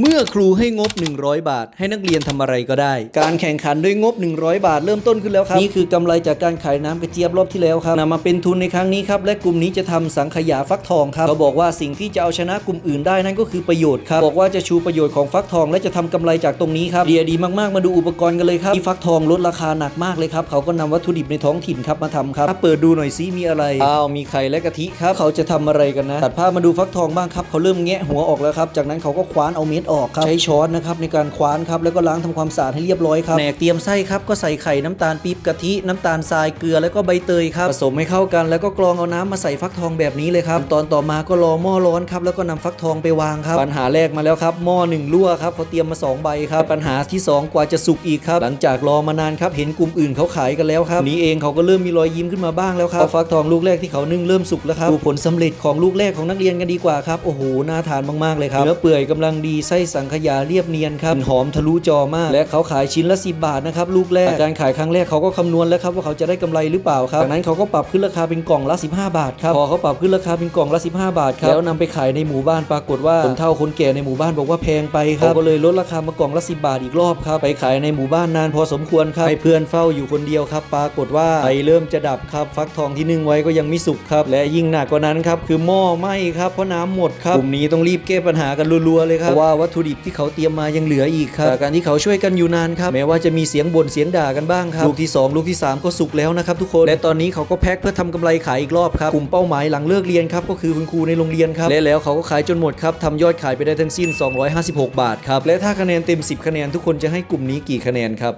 เมื่อครูให้งบ 100 บาท ให้นักเรียนทำอะไรก็ได้ การแข่งขันด้วยงบ 100 บาท เริ่มต้นขึ้นแล้วครับ นี่คือกำไรจากการขายน้ำกระเจี๊ยบรอบที่แล้วครับนำมาเป็นทุนในครั้งนี้ครับ และกลุ่มนี้จะทำสังขยาฟักทองครับเขาบอกว่าสิ่งที่จะเอาชนะกลุ่มอื่นได้นั่นก็คือประโยชน์ครับบอกว่าจะชูประโยชน์ของฟักทอง และจะทำกำไรจากตรงนี้ครับเดียดีมากๆมาดูอุปกรณ์กันเลยครับที่ฟักทองลดราคาหนักมากเลยครับเขาก็นำวัตถุดิบในท้องถิ่นครับมาทำครับถ้าเปิดดูหน่อยซิมีอะไรอ้าวมีไข่และกะทิครับเขาจะทำอะไรกันนะตัดภาพมาดูฟักทองบ้างครับเขาเริ่มแงะหัวออกแล้วครับจากนั้นเขาก็คว้านเอาเม็ดออกครับใช้ช้อนนะครับในการคว้านครับแล้วก็ล้างทำความสะอาดให้เรียบร้อยครับแหนกเตรียมไส้ครับก็ใส่ไข่น้ำตาลปี๊บกะทิน้ำตาลทรายเกลือแล้วก็ใบเตยครับผสมให้เข้ากัน แล้วก็กรองเอาน้ำมาใส่ฟักทองแบบนี้เลยครับตอนต่อมาก็รอหม้อร้อนครับแล้วก็นำฟักทองไปวางครับปัญหาแรกมาแล้วครับหม้อหนึ่งรั่วครับเขาเตรียมมาสองใบครับปัญหาที่สองกว่าจะสุกอีกครับหลังจากรอมานานครับเห็นกลุ่มอื่นเขาขายกันแล้วครับนี้เองเขาก็เริ่มมีรอยยิ้มขึ้นมาบ้างแล้วครับพอฟักทองลูกแรกที่เขานึ่งเริ่มสุกแล้วครับดูผลสำเร็จของลูกแรกของนักเรียนกันดีกว่าครับโอ้โหน่าทานมากๆเลยครับเนื้อเปื่อยกำลังดีไส้สังขยาเรียบเนียนครับกลิ่นหอมทะลุจอมาก และเขาขายชิ้นละ 10 บาทนะครับลูกแรกการขายครั้งแรกเขาก็คำนวณแล้วครับว่าเขาจะได้กำไรหรือเปล่าครับจากนั้นเขาก็ปรับขึ้นราคาเป็นกล่องละ 15 บาทครับพอเขาปรับขึ้นราคาเป็นกล่องละ 15 บาทครับแล้วนำไปขายในหมู่บ้านปรากฏว่าคนเฒ่าคนแก่ในหมู่บ้านบอกว่าแพงไปครับเขาก็เลยลดราคามากล่องละ 10 บาทอีกรอบครับไปขายในหมู่บ้านนานพอสมควรครับให้เพื่อนเฝ้าอยู่คนเดียวครับปรากฏว่าไฟเริ่มจะดับครับฟักทองที่นึ่งไว้ก็ยังไม่สุกครับและยิ่งหนักกว่านั้นครับคือหม้อไหม้ครับเพราะน้ำหมดครับกลุ่มนี้ต้องรีบแก้ปัญหากันรัวๆเลยครับเพราะว่าวัตถุดิบที่เขาเตรียมมายังเหลืออีกครับจากการที่เขาช่วยกันอยู่นานครับแม้ว่าจะมีเสียงบ่นเสียงด่ากันบ้างครับลูกที่ 2 ลูกที่ 3 ก็สุกแล้วนะครับทุกคนและตอนนี้เขาก็แพ็คเพื่อทำกำไรขายอีกรอบครับกลุ่มเป้าหมายหลังเลิกเรียนครับก็คือคุณครูในโรงเรียนครับและแล้วเขาก็ขายจนหมดครับทำยอดขายไปได้ทั้งสิ้น 256 บาทครับและถ้าคะแนนเต็ม 10 คะแนนทุกคนจะให้กลุ่มนี้กี่คะแนนครับ